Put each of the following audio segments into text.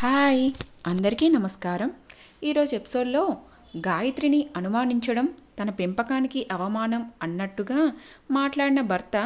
Hi అందరికీ నమస్కారం. ఈరోజు ఎపిసోడ్లో గాయత్రిని అనుమానించడం తన పెంపకానికి అవమానం అన్నట్టుగా మాట్లాడిన భర్త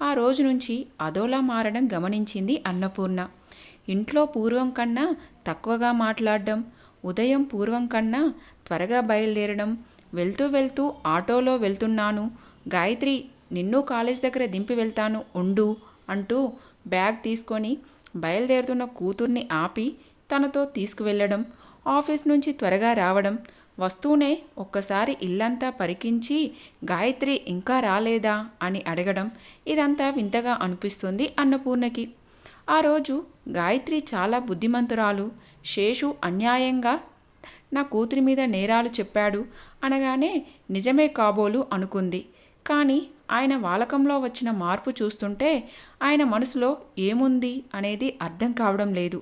ఆ రోజు నుంచి అదోలా మారడం గమనించింది అన్నపూర్ణ. ఇంట్లో పూర్వం కన్నా తక్కువగా మాట్లాడడం ఉదయం పూర్వం కన్నా త్వరగా బయలుదేరడం వెళ్తూ వెళ్తూ ఆటోలో వెళ్తున్నాను గాయత్రి నిన్ను కాలేజ్ దగ్గర దింపి వెళ్తాను ఉండు అంటూ బ్యాగ్ తీసుకొని బయలుదేరుతున్న కూతుర్ని ఆపి తనతో తీసుకువెళ్ళడం ఆఫీస్ నుంచి త్వరగా రావడం వస్తూనే ఒక్కసారి ఇల్లంతా పరికించి గాయత్రి ఇంకా రాలేదా అని అడగడం ఇదంతా వింతగా అనిపిస్తుంది అన్నపూర్ణకి ఆ రోజు గాయత్రి చాలా బుద్ధిమంతురాలు శేషు అన్యాయంగా నా కూతురి మీద నేరాలు చెప్పాడు అనగానే నిజమే కాబోలు అనుకుంది. కానీ ఆయన వాలకంలో వచ్చిన మార్పు చూస్తుంటే ఆయన మనసులో ఏముంది అనేది అర్థం కావడం లేదు.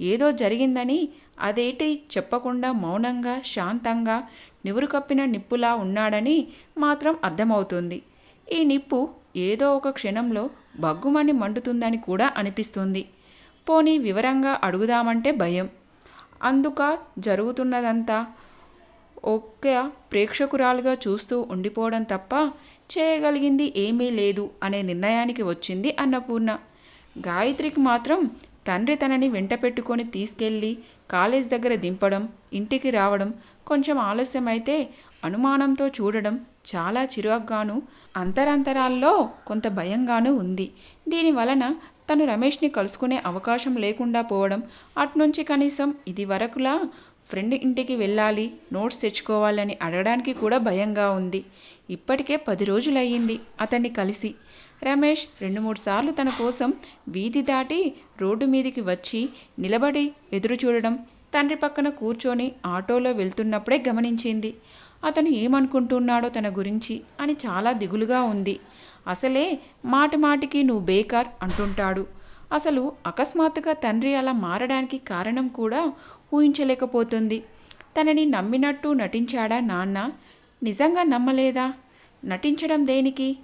ఏదో జరిగిందని అదేటి చెప్పకుండా మౌనంగా శాంతంగా నివురు కప్పిన నిప్పులా ఉన్నాడని మాత్రం అర్థమవుతుంది. ఈ నిప్పు ఏదో ఒక క్షణంలో బగ్గుమని మండుతుందని కూడా అనిపిస్తుంది. పోనీ వివరంగా అడుగుదామంటే భయం. అందుక జరుగుతున్నదంతా ఒక్క ప్రేక్షకురాలుగా చూస్తూ ఉండిపోవడం తప్ప చేయగలిగింది ఏమీ లేదు అనే నిర్ణయానికి వచ్చింది అన్నపూర్ణ. గాయత్రికి మాత్రం తండ్రి తనని వెంట పెట్టుకొని తీసుకెళ్ళి కాలేజ్ దగ్గర దింపడం ఇంటికి రావడం కొంచెం ఆలస్యమైతే అనుమానంతో చూడడం చాలా చిరాగ్గాను అంతరంతరాల్లో కొంత భయంగానూ ఉంది. దీని వలన తను రమేష్ని కలుసుకునే అవకాశం లేకుండా పోవడం అట్నుంచి కనీసం ఇది వరకులా ఫ్రెండ్ ఇంటికి వెళ్ళాలి నోట్స్ తెచ్చుకోవాలని అడగడానికి కూడా భయంగా ఉంది. ఇప్పటికే పది రోజులయ్యింది అతన్ని కలిసి. రమేష్ రెండు మూడు సార్లు తన కోసం వీధి దాటి రోడ్డు మీదికి వచ్చి నిలబడి ఎదురు చూడడం తండ్రి పక్కన కూర్చొని ఆటోలో వెళ్తున్నప్పుడే గమనించింది. అతను ఏమనుకుంటున్నాడో తన గురించి అని చాలా దిగులుగా ఉంది. అసలే మాటి మాటికి నువ్వు బేకార్ అంటుంటాడు. అసలు అకస్మాత్తుగా తండ్రి అలా మారడానికి కారణం కూడా ఊహించలేకపోతుంది. తనని నమ్మినట్టు నటించాడా నాన్న? నిజంగా నమ్మలేదా? నటించడం దేనికి?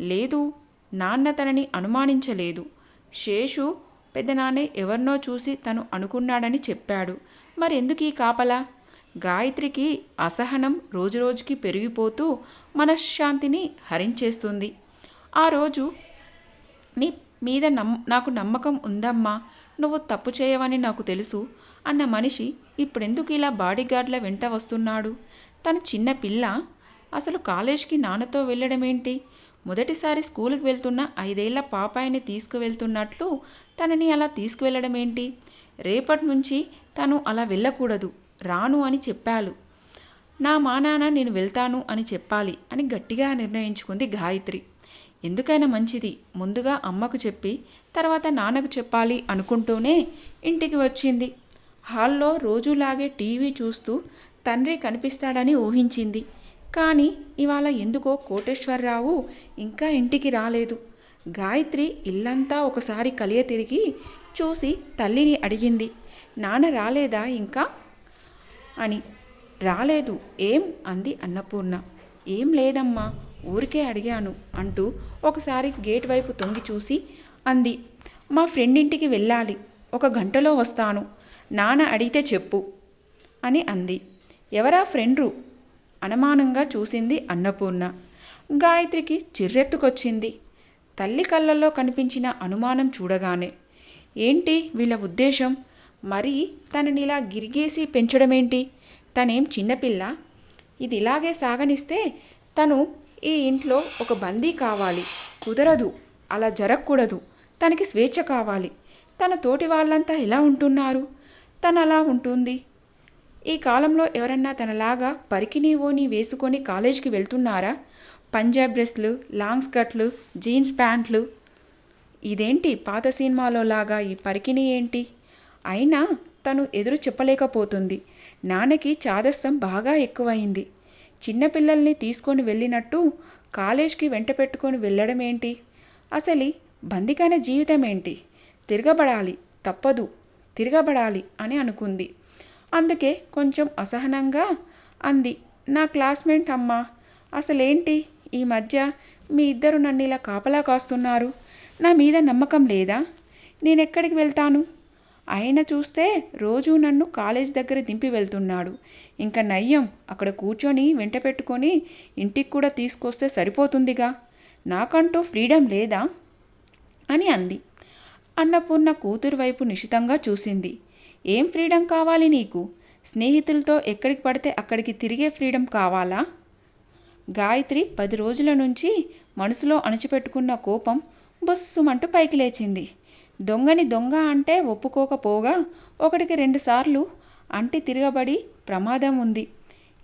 లేదు నాన్న తనని అనుమానించలేదు. శేషు పెద్దనాన్నే ఎవరినో చూసి తను అనుకున్నాడని చెప్పాడు. మరెందుకు ఈ కాపలా? గాయత్రికి అసహనం రోజురోజుకి పెరిగిపోతూ మనశ్శాంతిని హరించేస్తుంది. ఆ రోజు నీ మీద నమ్ నాకు నమ్మకం ఉందమ్మా. నువ్వు తప్పు చేయవని నాకు తెలుసు. అన్న మనిషి ఇప్పుడెందుకు ఇలా బాడీగార్డ్ల వెంట వస్తున్నాడు? తను చిన్న పిల్ల అసలు కాలేజ్కి నాన్నతో వెళ్ళడమేంటి? మొదటిసారి స్కూల్కి వెళ్తున్న ఐదేళ్ళ పాపాయిని తీసుకువెళ్తున్నట్లు తనని అలా తీసుకువెళ్ళడం ఏంటి రేపటి నుంచి తను అలా వెళ్ళకూడదు రాను అని చెప్పాలు. నా మా నాన్న నేను వెళ్తాను అని చెప్పాలి అని గట్టిగా నిర్ణయించుకుంది గాయత్రి. ఎందుకైనా మంచిది ముందుగా అమ్మకు చెప్పి తర్వాత నాన్నకు చెప్పాలి అనుకుంటూనే ఇంటికి వచ్చింది. హాల్లో రోజులాగే టీవీ చూస్తూ తండ్రి కనిపిస్తాడని ఊహించింది. కానీ ఇవాళ ఎందుకో కోటేశ్వరరావు ఇంకా ఇంటికి రాలేదు. గాయత్రి ఇల్లంతా ఒకసారి కలియ తిరిగి చూసి తల్లిని అడిగింది నాన్న రాలేదా ఇంకా? అని. రాలేదు ఏం? అంది అన్నపూర్ణ. ఏం లేదమ్మా ఊరికే అడిగాను అంటూ ఒకసారి గేట్ వైపు తొంగి చూసి అంది. మా ఫ్రెండ్ ఇంటికి వెళ్ళాలి ఒక గంటలో వస్తాను నాన్న అడిగితే చెప్పు అని అంది. ఎవరా ఫ్రెండ్రు? అనుమానంగా చూసింది అన్నపూర్ణ. గాయత్రికి చిర్రెత్తుకొచ్చింది. తల్లి కళ్ళల్లో కనిపించిన అనుమానం చూడగానే ఏంటి వీళ్ళ ఉద్దేశం? మరి తననిలా గిరిగేసి పెంచడమేంటి? తనేం చిన్నపిల్ల ఇది ఇలాగే సాగనిస్తే తను ఈ ఇంట్లో ఒక బందీ కావాలి. కుదరదు. అలా జరగకూడదు. తనకి స్వేచ్ఛ కావాలి. తన తోటి వాళ్ళంతా ఎలా ఉంటున్నారు? తను అలా ఉంటుంది. ఈ కాలంలో ఎవరన్నా తనలాగా పరికిని ఓని వేసుకొని కాలేజీకి వెళ్తున్నారా? పంజాబ్ డ్రెస్లు లాంగ్ స్కర్ట్లు జీన్స్ ప్యాంట్లు. ఇదేంటి పాత సినిమాలో లాగా ఈ పరికిణి ఏంటి? అయినా తను ఎదురు చెప్పలేకపోతుంది. నాన్నకి చాదస్తం బాగా ఎక్కువైంది. చిన్నపిల్లల్ని తీసుకొని వెళ్ళినట్టు కాలేజ్కి వెంట పెట్టుకొని వెళ్ళడం ఏంటి అసలు బందికైన జీవితం ఏంటి తిరగబడాలి తప్పదు. తిరగబడాలి అని అనుకుంది. అందుకే కొంచెం అసహనంగా అంది. నా క్లాస్మేట్ అమ్మా అసలేంటి ఈ మధ్య మీ ఇద్దరు నన్ను ఇలా కాపలా కాస్తున్నారు? నా మీద నమ్మకం లేదా? నేనెక్కడికి వెళ్తాను? ఆయన చూస్తే రోజు నన్ను కాలేజ్ దగ్గర దింపి వెళ్తున్నాడు. ఇంకా నయ్యం అక్కడ కూర్చొని వెంట పెట్టుకొని ఇంటికి కూడా తీసుకొస్తే సరిపోతుందిగా. నాకంటూ ఫ్రీడమ్ లేదా? అని అంది. అన్నపూర్ణ కూతురు వైపు నిశితంగా చూసింది. ఏం ఫ్రీడమ్ కావాలి నీకు? స్నేహితులతో ఎక్కడికి పడితే అక్కడికి తిరిగే ఫ్రీడమ్ కావాలా? గాయత్రి పది రోజుల నుంచి మనసులో అణచిపెట్టుకున్న కోపం బొస్సుమంటూ పైకి లేచింది. దొంగని దొంగ అంటే ఒప్పుకోకపోగా ఒకటికి రెండుసార్లు అంటి తిరగబడి ప్రమాదం ఉంది.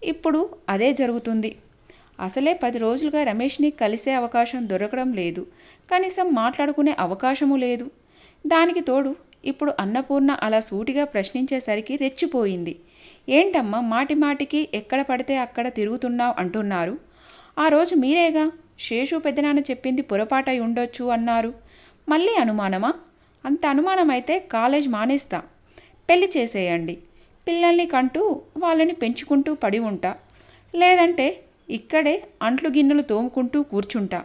ఇప్పుడు అదే జరుగుతుంది. అసలే పది రోజులుగా రమేష్ని కలిసే అవకాశం దొరకడం లేదు. కనీసం మాట్లాడుకునే అవకాశము లేదు. దానికి తోడు ఇప్పుడు అన్నపూర్ణ అలా సూటిగా ప్రశ్నించేసరికి రెచ్చిపోయింది. ఏంటమ్మా మాటి మాటికి ఎక్కడ పడితే అక్కడ తిరుగుతున్నావు అంటున్నారు? ఆ రోజు మీరేగా? శేషు పెద్దనాన్న చెప్పింది పొరపాటై ఉండొచ్చు అన్నారు. మళ్ళీ అనుమానమా? అంత అనుమానమైతే కాలేజ్ మానేస్తా. పెళ్ళి చేసేయండి. పిల్లల్ని కంటూ వాళ్ళని పెంచుకుంటూ పడి ఉంటా. లేదంటే ఇక్కడే అంట్లు గిన్నెలు తోముకుంటూ కూర్చుంటా.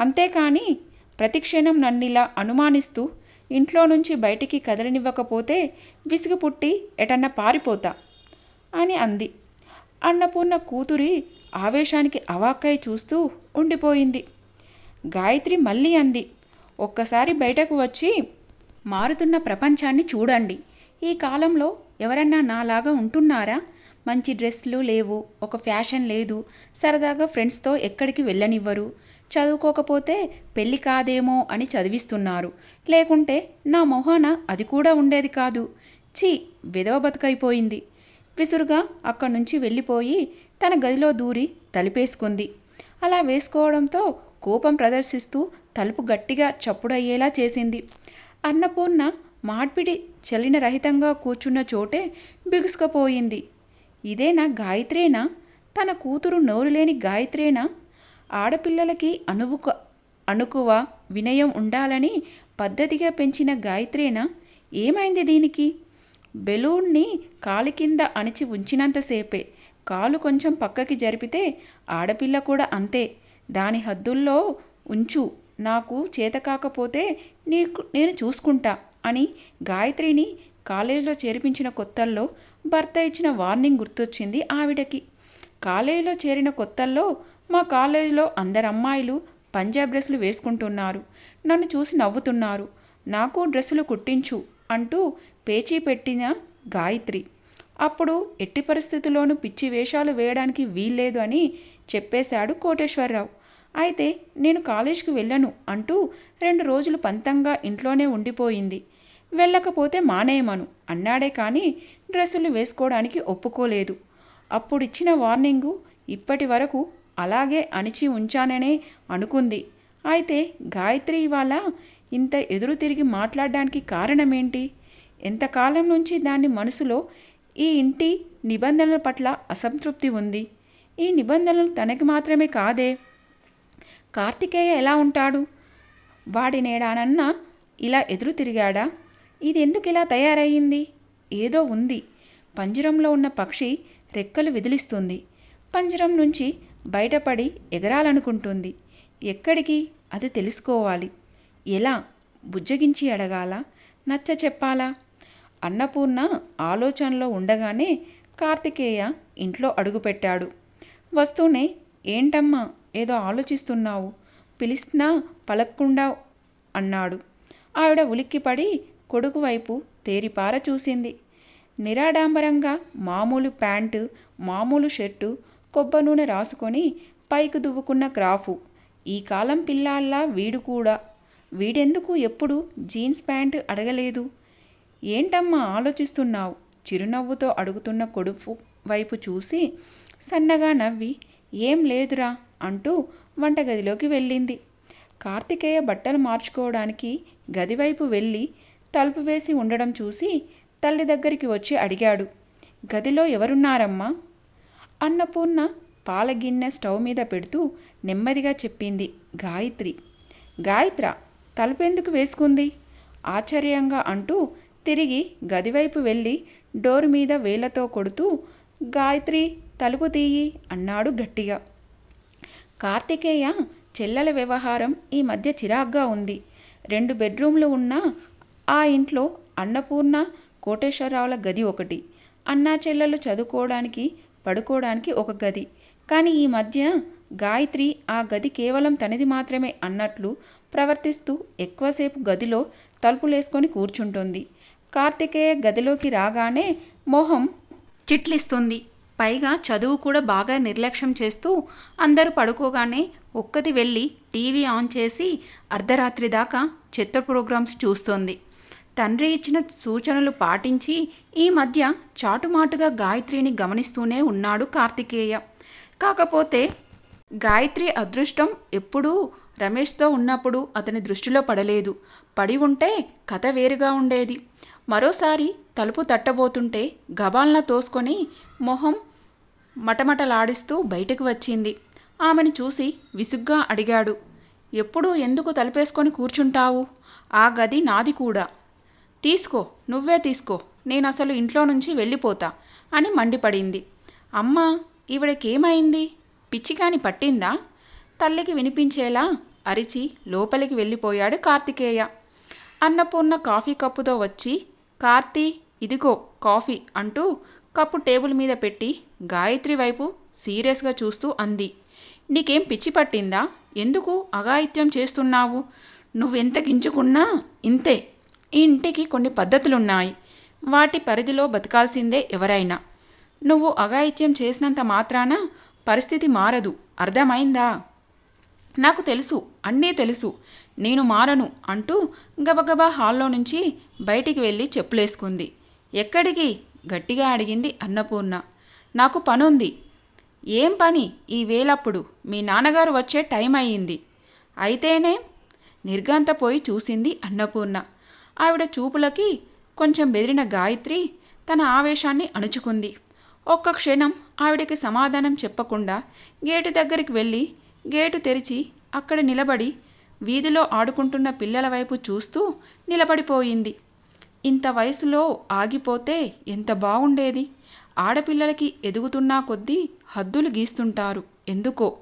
అంతేకాని ప్రతిక్షణం నన్నిలా అనుమానిస్తూ ఇంట్లో నుంచి బయటికి కదలనివ్వకపోతే విసుగు పుట్టి ఎటన్నా పారిపోతా అని అంది. అన్నపూర్ణ కూతురి ఆవేశానికి అవాక్కై చూస్తూ ఉండిపోయింది. గాయత్రి మళ్ళీ అంది ఒక్కసారి బయటకు వచ్చి మారుతున్న ప్రపంచాన్ని చూడండి. ఈ కాలంలో ఎవరన్నా నాలాగా ఉంటున్నారా? మంచి డ్రెస్లు లేవు ఒక ఫ్యాషన్ లేదు సరదాగా ఫ్రెండ్స్తో ఎక్కడికి వెళ్ళనివ్వరు. చదువుకోకపోతే పెళ్ళి కాదేమో అని చదివిస్తున్నారు. లేకుంటే నా మొహాన అది కూడా ఉండేది కాదు. ఛీ విధవ బతుకైపోయింది. విసురుగా అక్కడి నుంచి వెళ్ళిపోయి తన గదిలో దూరి తలిపేసుకుంది. అలా వేసుకోవడంతో కోపం ప్రదర్శిస్తూ తలుపు గట్టిగా చప్పుడయ్యేలా చేసింది. అన్నపూర్ణ మాడ్పిడి చలిన రహితంగా కూర్చున్న చోటే బిగుసుకుపోయింది. ఇదేనా గాయత్రేనా? తన కూతురు నోరులేని గాయత్రేనా? ఆడపిల్లలకి అనువుక అణుకువ వినయం ఉండాలని పద్ధతిగా పెంచిన గాయత్రేనా? ఏమైంది దీనికి? బెలూన్ని కాలి కింద అణిచి ఉంచినంతసేపే కాలు కొంచెం పక్కకి జరిపితే ఆడపిల్ల కూడా అంతే. దాని హద్దుల్లో ఉంచు. నాకు చేత కాకపోతే నీకు నేను చూసుకుంటా అని గాయత్రిని కాలేజీలో చేర్పించిన కొత్తల్లో భర్త ఇచ్చిన వార్నింగ్ గుర్తొచ్చింది ఆవిడకి. కాలేజీలో చేరిన కొత్తల్లో మా కాలేజీలో అందరు అమ్మాయిలు పంజాబ్ డ్రెస్సులు వేసుకుంటున్నారు. నన్ను చూసి నవ్వుతున్నారు. నాకు డ్రెస్సులు కుట్టించు అంటూ పేచీ పెట్టిన గాయత్రి. అప్పుడు ఎట్టి పరిస్థితుల్లోనూ పిచ్చి వేషాలు వేయడానికి వీల్లేదు అని చెప్పేశాడు కోటేశ్వరరావు. అయితే నేను కాలేజీకి వెళ్ళను అంటూ రెండు రోజులు పంతంగా ఇంట్లోనే ఉండిపోయింది. వెళ్ళకపోతే మానేయమను అన్నాడే కానీ డ్రెస్సులు వేసుకోవడానికి ఒప్పుకోలేదు. అప్పుడిచ్చిన వార్నింగు ఇప్పటి వరకు అలాగే అణిచి ఉంచాననే అనుకుంది. అయితే గాయత్రి ఇవాళ ఇంత ఎదురు తిరిగి మాట్లాడడానికి కారణమేంటి? ఎంతకాలం నుంచి దాని మనసులో ఈ ఇంటి నిబంధనల పట్ల అసంతృప్తి ఉంది? ఈ నిబంధనలు తనకి మాత్రమే కాదే. కార్తికేయ ఎలా ఉంటాడు? వాడి నేడానన్నా ఇలా ఎదురు తిరిగాడా? ఇది ఎందుకు ఇలా తయారయ్యింది? ఏదో ఉంది. పంజరంలో ఉన్న పక్షి రెక్కలు విదిలిస్తుంది. పంజరం నుంచి బయటపడి ఎగరాలనుకుంటుంది. ఎక్కడికి? అది తెలుసుకోవాలి. ఎలా? బుజ్జగించి అడగాల? నచ్చ చెప్పాలా? అన్నపూర్ణ ఆలోచనలో ఉండగానే కార్తికేయ ఇంట్లో అడుగుపెట్టాడు. వస్తూనే ఏంటమ్మా? ఏదో ఆలోచిస్తున్నావు? పిలిచినా పలక్కుండా అన్నాడు. ఆవిడ ఉలిక్కిపడి కొడుకు వైపు తేరిపార చూసింది. నిరాడంబరంగా మామూలు ప్యాంటు మామూలు షర్టు కొబ్బరి నూనె రాసుకొని పైకి దువ్వుకున్న క్రాఫు. ఈ కాలం పిల్లాల్లా వీడు కూడా. వీడెందుకు ఎప్పుడు జీన్స్ ప్యాంట్ అడగలేదు? ఏంటమ్మా ఆలోచిస్తున్నావు? చిరునవ్వుతో అడుగుతున్న కొడుపు వైపు చూసి సన్నగా నవ్వి ఏం లేదురా అంటూ వంటగదిలోకి వెళ్ళింది. కార్తికేయ బట్టలు మార్చుకోవడానికి గదివైపు వెళ్ళి తలుపు వేసి ఉండడం చూసి తల్లి దగ్గరికి వచ్చి అడిగాడు గదిలో ఎవరున్నారమ్మా? అన్నపూర్ణ పాల గిన్నె స్టవ్ మీద పెడుతూ నెమ్మదిగా చెప్పింది గాయత్రి. గాయత్ర తలుపెందుకు వేసుకుంది? ఆశ్చర్యంగా అంటూ తిరిగి గదివైపు వెళ్ళి డోర్ మీద వేలతో కొడుతూ గాయత్రి తలుపు తీయి అన్నాడు గట్టిగా. కార్తికేయ చెల్లెల వ్యవహారం ఈ మధ్య చిరాగ్గా ఉంది. రెండు బెడ్రూమ్లు ఉన్న ఆ ఇంట్లో అన్నపూర్ణ కోటేశ్వరరావుల గది ఒకటి. అన్నా చెల్లెలు చదువుకోవడానికి పడుకోవడానికి ఒక గది. కానీ ఈ మధ్య గాయత్రి ఆ గది కేవలం తనది మాత్రమే అన్నట్లు ప్రవర్తిస్తూ ఎక్కువసేపు గదిలో తలుపులేసుకొని కూర్చుంటుంది. కార్తికేయ గదిలోకి రాగానే మొహం చిట్లిస్తుంది. పైగా చదువు కూడా బాగా నిర్లక్ష్యం చేస్తూ అందరూ పడుకోగానే ఒక్కది వెళ్ళి టీవీ ఆన్ చేసి అర్ధరాత్రి దాకా చెత్త ప్రోగ్రామ్స్ చూస్తోంది. తండ్రి ఇచ్చిన సూచనలు పాటించి ఈ మధ్య చాటుమాటుగా గాయత్రిని గమనిస్తూనే ఉన్నాడు కార్తికేయ. కాకపోతే గాయత్రి అదృష్టం ఎప్పుడూ రమేష్తో ఉన్నప్పుడు అతని దృష్టిలో పడలేదు. పడి ఉంటే కథ వేరుగా ఉండేది. మరోసారి తలుపు తట్టబోతుంటే గబాల్న తోసుకొని మొహం మటమటలాడిస్తూ బయటకు వచ్చింది. ఆమెను చూసి విసుగ్గా అడిగాడు ఎప్పుడూ ఎందుకు తలుపేసుకొని కూర్చుంటావు? ఆ గది నాది కూడా. తీసుకో నువ్వే తీసుకో నేను అసలు ఇంట్లో నుంచి వెళ్ళిపోతా అని మండిపడింది. అమ్మా ఈవిడకేమైంది? పిచ్చికాని పట్టిందా? తల్లికి వినిపించేలా అరిచి లోపలికి వెళ్ళిపోయాడు కార్తికేయ. అన్నపూర్ణ కాఫీ కప్పుతో వచ్చి కార్తీ ఇదిగో కాఫీ అంటూ కప్పు టేబుల్ మీద పెట్టి గాయత్రి వైపు సీరియస్గా చూస్తూ అంది. నీకేం పిచ్చి పట్టిందా? ఎందుకు అఘాయిత్యం చేస్తున్నావు? నువ్వెంత గించుకున్నా ఇంతే. ఈ ఇంటికి కొన్ని పద్ధతులున్నాయి. వాటి పరిధిలో బతకాల్సిందే ఎవరైనా. నువ్వు అఘాయిత్యం చేసినంత మాత్రాన పరిస్థితి మారదు. అర్థమైందా? నాకు తెలుసు అన్నీ తెలుసు. నేను మారను అంటూ గబగబా హాల్లో నుంచి బయటికి వెళ్ళి చెప్పులేసుకుంది. ఎక్కడికి? గట్టిగా అడిగింది అన్నపూర్ణ. నాకు పనుంది. ఏం పని? ఈ వేలప్పుడు మీ నాన్నగారు వచ్చే టైం అయ్యింది అయితేనే నిర్గాంతపోయి చూసింది అన్నపూర్ణ. ఆవిడ చూపులకి కొంచెం బెదిరిన గాయత్రి తన ఆవేశాన్ని అణుచుకుంది. ఒక్క క్షణం ఆవిడకి సమాధానం చెప్పకుండా గేటు దగ్గరికి వెళ్ళి గేటు తెరిచి అక్కడ నిలబడి వీధిలో ఆడుకుంటున్న పిల్లల వైపు చూస్తూ నిలబడిపోయింది. ఇంత వయసులో ఆగిపోతే ఎంత బాగుండేది ఆడపిల్లలకి ఎదుగుతున్నా కొద్దీ హద్దులు గీస్తుంటారు. ఎందుకో?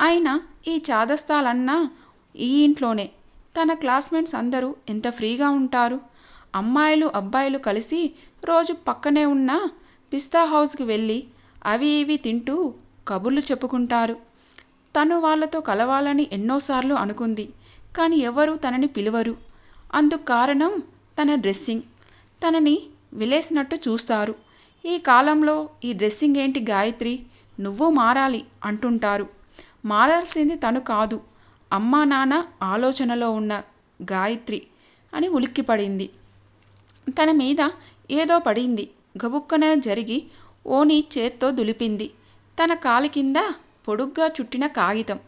అయినా ఈ చాదస్తాలన్నా ఈ ఇంట్లోనే. తన క్లాస్మేట్స్ అందరూ ఎంత ఫ్రీగా ఉంటారు? అమ్మాయిలు అబ్బాయిలు కలిసి రోజు పక్కనే ఉన్న పిస్తా హౌస్కి వెళ్ళి అవి ఇవి తింటూ కబుర్లు చెప్పుకుంటారు. తను వాళ్ళతో కలవాలని ఎన్నోసార్లు అనుకుంది కానీ ఎవరూ తనని పిలవరు. అందుకు కారణం తన డ్రెస్సింగ్. తనని విలేసినట్టు చూస్తారు. ఈ కాలంలో ఈ డ్రెస్సింగ్ ఏంటి గాయత్రి? నువ్వు మారాలి అంటుంటారు. మారాల్సింది తను కాదు. అమ్మా నాన్న ఆలోచనలో ఉన్న గాయత్రి అని ఉలిక్కిపడింది. తన మీద ఏదో పడింది. గబుక్కన జరిగి ఓని చేత్తో దులిపింది. తన కాలి కింద పొడుగ్గా చుట్టిన కాగితం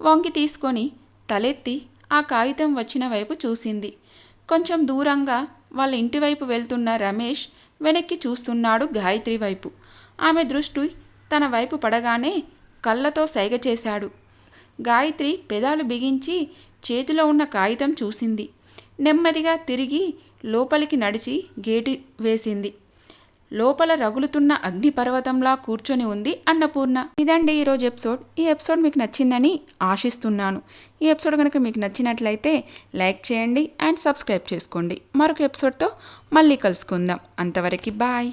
వంగి తీసుకొని తలెత్తి ఆ కాగితం వచ్చిన వైపు చూసింది. కొంచెం దూరంగా వాళ్ళ ఇంటి వైపు వెళ్తున్న రమేష్ వెనక్కి చూస్తున్నాడు గాయత్రి వైపు. ఆమె దృష్టి తన వైపు పడగానే కళ్ళతో సైగ చేశాడు. గాయత్రి పెదాలు బిగించి చేతిలో ఉన్న కాగితం చూసింది. నెమ్మదిగా తిరిగి లోపలికి నడిచి గేటు వేసింది. లోపల రగులుతున్న అగ్నిపర్వతంలా కూర్చొని ఉంది అన్నపూర్ణ. ఇదండి ఈరోజు ఎపిసోడ్. ఈ ఎపిసోడ్ మీకు నచ్చిందని ఆశిస్తున్నాను. ఈ ఎపిసోడ్ కనుక మీకు నచ్చినట్లయితే లైక్ చేయండి అండ్ సబ్స్క్రైబ్ చేసుకోండి. మరొక ఎపిసోడ్తో మళ్ళీ కలుసుకుందాం. అంతవరకు బాయ్.